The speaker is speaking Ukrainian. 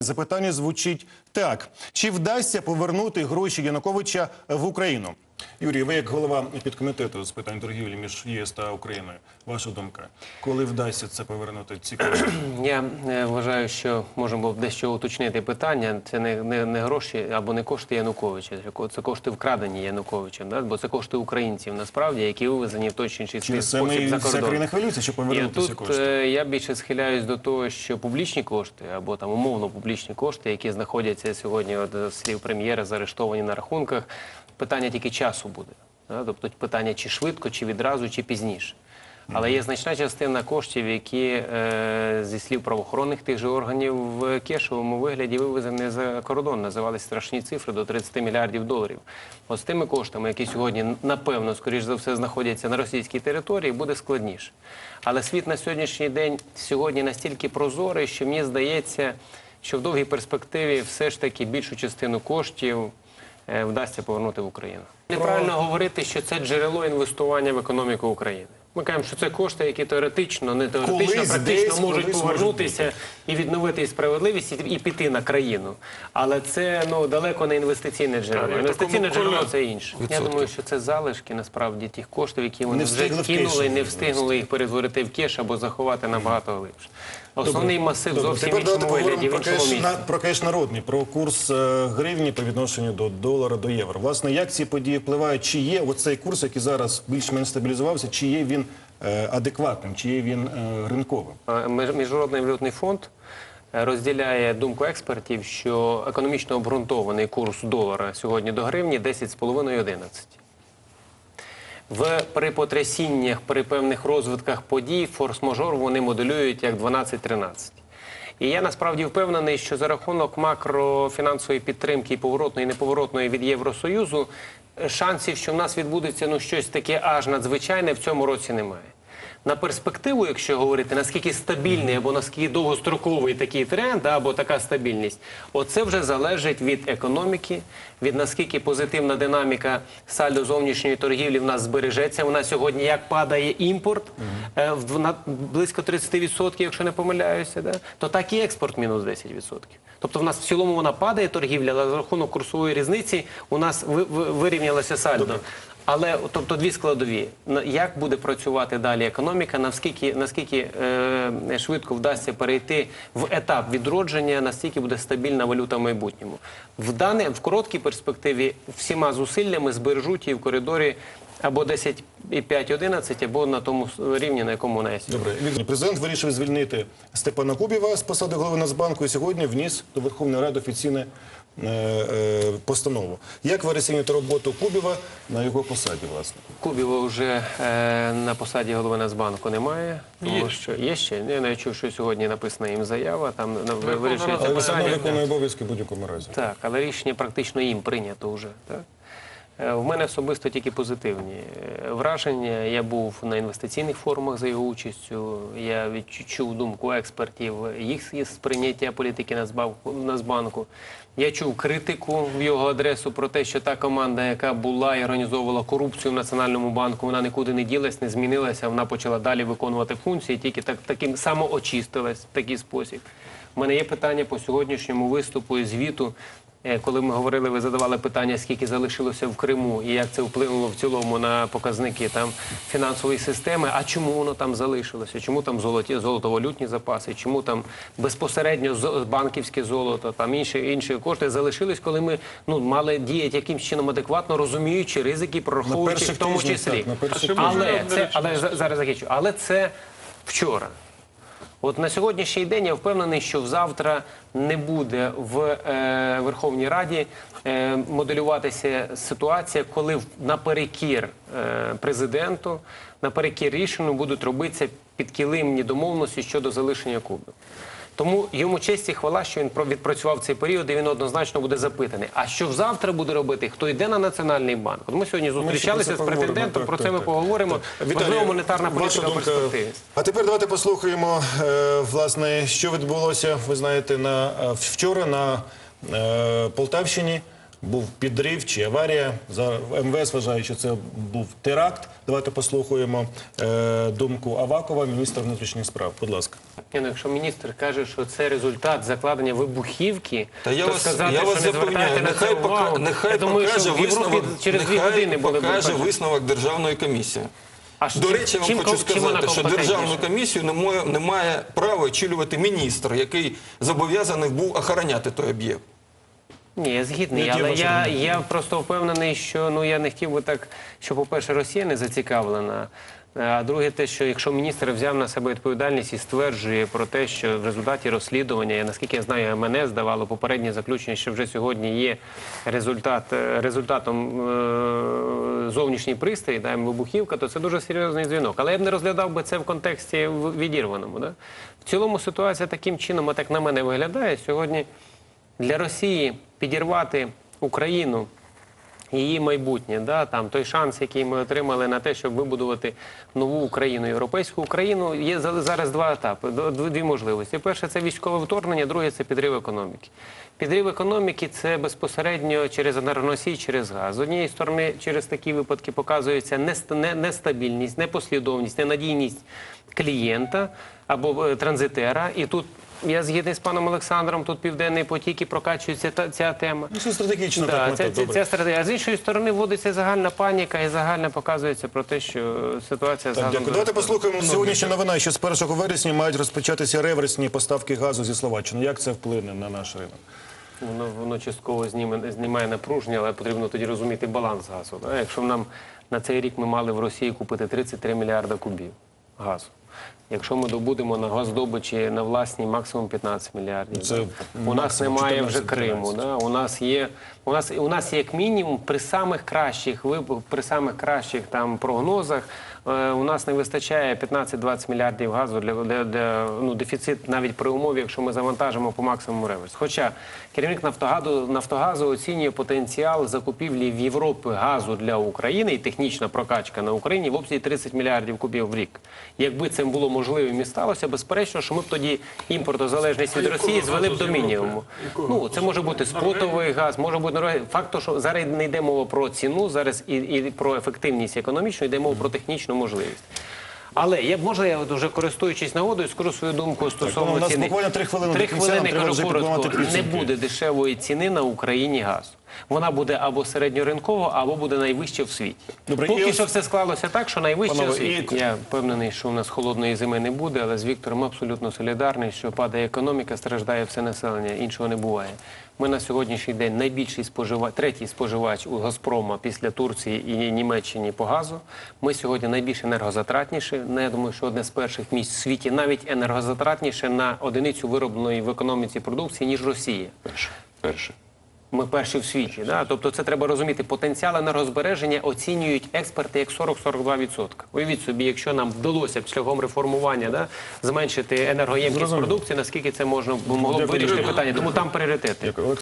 Запитання звучить так: чи вдасться повернути гроші Януковича в Україну? Юрій, ви як голова підкомітету з питань торгівлі між ЄС та Україною. Ваша думка, коли вдасться це повернути ці кошти? Я е, вважаю, що можемо дещо уточнити питання. Це не, не, не гроші або не кошти Януковича, це кошти вкрадені Януковичем, да? бо це кошти українців насправді, які вивезені в той чи інший спосіб за кордон. країна хвилюється, що повернути ці кошти? е, я більше схиляюсь до того, що публічні кошти або там умовно публічні кошти, які знаходяться сьогодні, от е, слів прем'єра, заарештовані на рахунках, питання тільки часу буде. Да? Тобто питання чи швидко, чи відразу, чи пізніше. Але є значна частина коштів, які е, зі слів правоохоронних тих же органів в кешовому вигляді вивезені за кордон. Називались страшні цифри до 30 мільярдів доларів. От тими коштами, які сьогодні напевно, скоріш за все, знаходяться на російській території, буде складніше. Але світ на сьогоднішній день сьогодні настільки прозорий, що мені здається, що в довгій перспективі все ж таки більшу частину коштів вдасться повернути в Україну. Неправильно говорити, що це джерело інвестування в економіку України. Ми кажемо, що це кошти, які теоретично, не теоретично, Колись, практично десь, можуть повернутися і відновити справедливість, і, і піти на країну. Але це ну далеко не інвестиційне джерело. Інвестиційне джерело це інше. Я думаю, що це залишки насправді тих коштів, які вони Не вже кинули, не встигнули їх перетворити в кеш або заховати набагато глибше. Основний масив Добре, зовсім тепер іншому вигляді, в іншому місці. на, про кеш народний, про курс е, гривні по відношенню до долара, до євро. Власне, як ці події впливають? Чи є оцей курс, який зараз більш-менш стабілізувався, чи є він е, адекватним, чи є він е, ринковим? Між- Міжнародний валютний фонд е, розділяє думку експертів, що економічно обґрунтований курс долара сьогодні до гривні 10,5-11. В при потрясіннях, при певних розвитках подій, форс-мажор вони моделюють як 12-13. І я насправді впевнений, що за рахунок макрофінансової підтримки поворотної і неповоротної від Євросоюзу шансів, що в нас відбудеться ну щось таке аж надзвичайне, в цьому році немає. На перспективу, якщо говорити, наскільки стабільний або наскільки довгостроковий такий тренд, або така стабільність, оце вже залежить від економіки, від наскільки позитивна динаміка сальдо зовнішньої торгівлі в нас збережеться. У нас сьогодні як падає імпорт е, в на близько 30%, якщо не помиляюся, да, то так і експорт мінус 10%. Тобто в нас в цілому вона падає торгівля, але за рахунок курсової різниці у нас ви- ви- вирівнялося сальдо. Але тобто дві складові: як буде працювати далі економіка, наскільки наскільки е, швидко вдасться перейти в етап відродження, настільки буде стабільна валюта в майбутньому. В дане в короткій перспективі всіма зусиллями збережуть її в коридорі або 10,5-11, або на тому рівні, на якому вона є сьогодні. Добре, президент вирішив звільнити Степана Кубіва з посади голови Нацбанку і сьогодні вніс до Верховної Ради офіційне постанову. Як ви оцінюєте роботу Кубіва на його посаді, власне? Кубіва вже е, на посаді голови Нацбанку немає, тому що є ще. Я не чув, що сьогодні написана їм заява. Там на вирішується Але все одно виконує обов'язки в будь-якому разі. Так, але рішення практично їм прийнято вже. Так? Е, В мене особисто тільки позитивні е, враження. Я був на інвестиційних форумах за його участю. Я відчув думку експертів, їх сприйняття політики Нацбанку-. Я чув критику в його адресу про те, що та команда, яка була і організовувала корупцію в Національному банку, вона нікуди не ділась, не змінилася. Вона почала далі виконувати функції, тільки так таким самоочистилась в такий спосіб. У мене є питання по сьогоднішньому виступу і звіту. Е, Коли ми говорили, ви задавали питання, скільки залишилося в Криму і як це вплинуло в цілому на показники там фінансової системи. А чому воно там залишилося? Чому там золоті золотовалютні запаси? Чому там безпосередньо банківське золото, там інші інші кошти залишились, коли ми ну мали діяти якимсь чином адекватно, розуміючи ризики, прораховуючи в тому числі. так, але це але за- зараз закінчу. Але це вчора. От на сьогоднішній день я впевнений, що завтра не буде в е, Верховній Раді е, моделюватися ситуація, коли наперекір е, президенту, наперекір рішенню будуть робитися підкилимні домовленості щодо залишення Куби. Тому йому честь і хвала, що він про- відпрацював цей період, і він однозначно буде запитаний. А що завтра буде робити? Хто йде на національний банк? От ми сьогодні зустрічалися ми з президентом. Так, Про так, це ми так. поговоримо. Можливо, монетарна політика в думка. перспективі. А тепер давайте послухаємо, е, власне, що відбулося, ви знаєте, на е, вчора на е, Полтавщині. Був підрив чи аварія. За МВС вважає, що це був теракт. Давайте послухаємо е, думку Авакова, міністра внутрішніх справ. Будь ласка. Ні, ну, якщо міністр каже, що це результат закладення вибухівки, Та я то вас, сказати, я що вас не звертайте запевняю, на нехай, це пока, увагу. нехай я думаю, покаже що в Європі висновок, через дві нехай години були покаже бачити. висновок Державної комісії. А що- До речі, я вам чим хочу чим вона сказати, що компетентніша? державну комісію не має, не має права очолювати міністр, який зобов'язаний був охороняти той об'єкт. Ні, я згідний, Які але я, я просто впевнений, що ну я не хотів би так, що, по-перше, Росія не зацікавлена. е, А друге, те, що якщо міністр взяв на себе відповідальність і стверджує про те, що в результаті розслідування, я наскільки я знаю, МНС давало попереднє заключення, що вже сьогодні є результат е, результатом е, зовнішній пристрій, да, вибухівка, то це дуже серйозний дзвінок. Але я б не розглядав би це в контексті відірваному. Да? В цілому ситуація таким чином, а так на мене виглядає сьогодні для Росії підірвати Україну, її майбутнє, да, там той шанс, який ми отримали на те, щоб вибудувати нову Україну, європейську Україну, є зараз два етапи, дві можливості. Перше це військове вторгнення, друге це підрив економіки. Підрив економіки це безпосередньо через енергоносій, через газ. З однієї сторони, через такі випадки показується нестабільність, непослідовність, ненадійність клієнта або е, транзитера. І тут я згідний з паном Олександром, тут південний потік і прокачується та, ця тема. Ну, це стратегічно Да, так це, це, ця стратегія. А з іншої сторони вводиться загальна паніка і загально показується про те, що ситуація Так, дякую. Давайте послухаємо сьогоднішня новина, що з 1 вересня мають розпочатися реверсні поставки газу зі Словаччини. Як це вплине на наш ринок? Воно, воно частково зніме, знімає напруження, але потрібно тоді розуміти баланс газу. Да? Якщо нам на цей рік ми мали в Росії купити 33 мільярда кубів газу. Якщо ми добудемо на газдобичі на власні максимум 15 мільярдів, Це у нас немає вже Криму. Да? У нас є у нас у нас як мінімум при самих кращих при самих кращих там прогнозах. е, У нас не вистачає 15-20 мільярдів газу для, для, для ну, дефіцит навіть при умові, якщо ми завантажимо по максимуму реверс. Хоча керівник Нафтогазу, Нафтогазу оцінює потенціал закупівлі в Європі газу для України і технічна прокачка на Україні в обсязі 30 мільярдів кубів в рік. Якби це було можливим і сталося, безперечно, що ми б тоді імпортозалежність від Росії звели б до мінімуму. Ну це може бути спотовий газ, може бути норвезький. Факт, що зараз не йде мова про ціну, зараз і, і про ефективність економічну, йде мова про технічну можливість. Але я можна я от вже користуючись нагодою, скажу свою думку стосовно у нас ціни. три хвилини Три хвилини кажу коротко. Не буде дешевої ціни на Україні газу. Вона буде або середньоринкова, або буде найвища в світі. Добре, і Поки ось- що все склалося так, що найвища Панове, в світі. і- Я впевнений, що у нас холодної зими не буде, але з Віктором абсолютно солідарний, що падає економіка, страждає все населення, іншого не буває. Ми на сьогоднішній день найбільший споживач, третій споживач у Газпрома після Турції і Німеччини по газу. Ми сьогодні найбільш енергозатратніші. Ну, я думаю, що одне з перших місць в світі навіть енергозатратніше на одиницю виробленої в економіці продукції, ніж Росія. Перше. Перше. Ми перші в світі. Да? Тобто це треба розуміти. Потенціал енергозбереження оцінюють експерти як 40-42%. Уявіть собі, якщо нам вдалося б шляхом реформування да, зменшити енергоємкість продукції, наскільки це можна могло б вирішити питання. Тому там пріоритети.